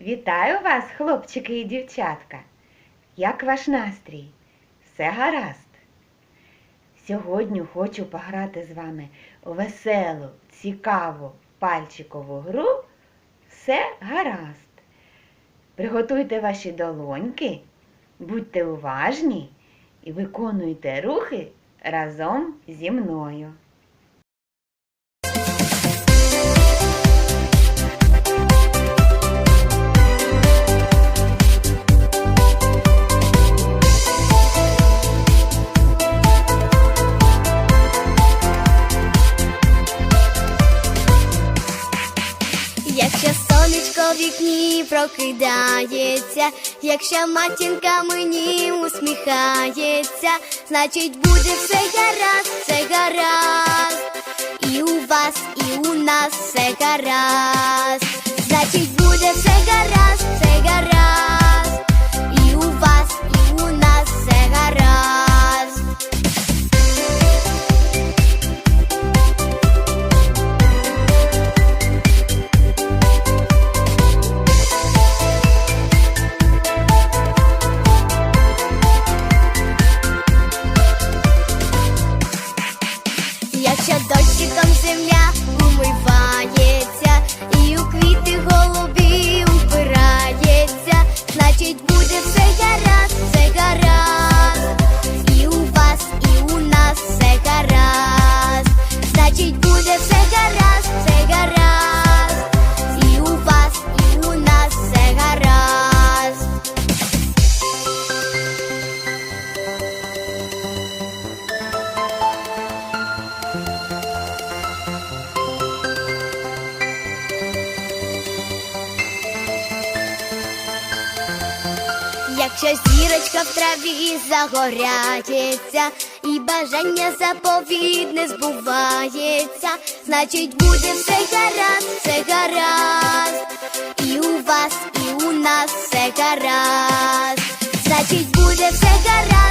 Вітаю вас, хлопчики і дівчатка. Як ваш настрій? Все гаразд? Сьогодні хочу пограти з вами у веселу, цікаву пальчикову гру Все гаразд. Приготуйте ваші долоньки, будьте уважні і виконуйте рухи разом зі мною. Сонечко в вікні прокидається, якщо матінка мені усміхається, значить буде все гаразд, все гаразд. І у вас, і у нас все гаразд. Земля Якщо зірочка в траві загоряється, і бажання заповідне збувається, значить буде все гаразд, все гаразд. І у вас, і у нас все гаразд. Значить буде все гаразд,